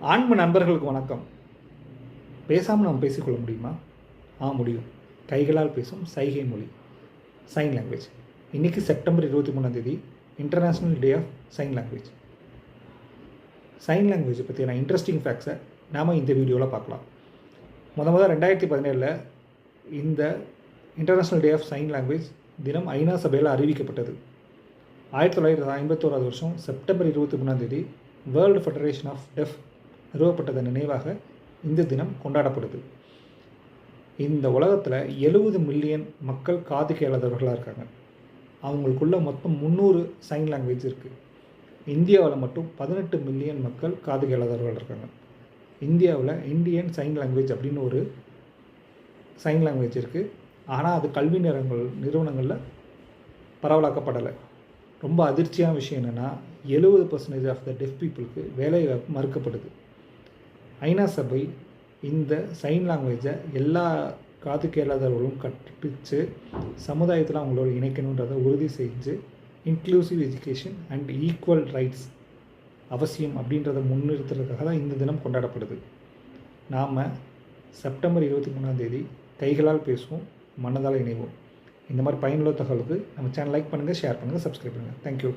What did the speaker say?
ஆன்ம நண்பர்களுக்கு வணக்கம். பேசாமல் நாம் பேசிக்கொள்ள முடியுமா? ஆ முடியும். கைகளால் பேசும் சைகை மொழி சைன் லாங்குவேஜ் இன்றைக்கி செப்டம்பர் இருபத்தி மூணாந்தேதி international day of sign language sign language பற்றியான இன்ட்ரெஸ்டிங் ஃபேக்ட்ஸை நாம் இந்த வீடியோவில் பார்க்கலாம். முத முதல் ரெண்டாயிரத்தி பதினேழில் இந்த international day of sign language தினம் ஐநா சபையில் அறிவிக்கப்பட்டது. ஆயிரத்தி தொள்ளாயிரத்தி ஐம்பத்தோராது வருஷம் செப்டம்பர் இருபத்தி மூணாம் தேதி வேர்ல்டு ஃபெடரேஷன் ஆஃப் டெஃப் நிறுவப்பட்டதன் நினைவாக இந்த தினம் கொண்டாடப்படுது. இந்த உலகத்தில் எழுபது மில்லியன் மக்கள் காது கேளாதவர்களாக இருக்காங்க. அவங்களுக்குள்ள மொத்தம் முந்நூறு சைன் லாங்குவேஜ் இருக்குது இந்தியாவில் மட்டும் பதினெட்டு மில்லியன் மக்கள் காது கேளாதவர்கள் இருக்காங்க. இந்தியாவில் இந்தியன் சைன் லாங்குவேஜ் அப்படின்னு ஒரு சைன் லாங்குவேஜ் இருக்குது ஆனால் அது கல்வி நிறங்கள் நிறுவனங்களில் பரவலாக்கப்படலை. ரொம்ப அதிர்ச்சியான விஷயம் என்னென்னா எழுபது பர்சன்டேஜ் ஆஃப் த டெஃப் பீப்புளுக்கு வேலை வாய்ப்பு மறுக்கப்படுது. ஐநா சபை இந்த சைன் லாங்குவேஜை எல்லா காது கேளாதவர்களும் கற்பித்து சமுதாயத்தில் அவங்களோட இணைக்கணுன்றதை உறுதி செஞ்சு inclusive education and equal rights அவசியம் அப்படின்றத முன்னிறுத்துறதுக்காக தான் இந்த தினம் கொண்டாடப்படுது. நாம் செப்டம்பர் இருபத்தி மூணாம் தேதி கைகளால் பேசுவோம் மனதால் இணைவோம். இந்த மாதிரி பயனுள்ள தகவலுக்கு நம்ம சேனல் லைக் பண்ணுங்கள் ஷேர் பண்ணுங்கள் சப்ஸ்கிரைப் பண்ணுங்கள் தேங்க்யூ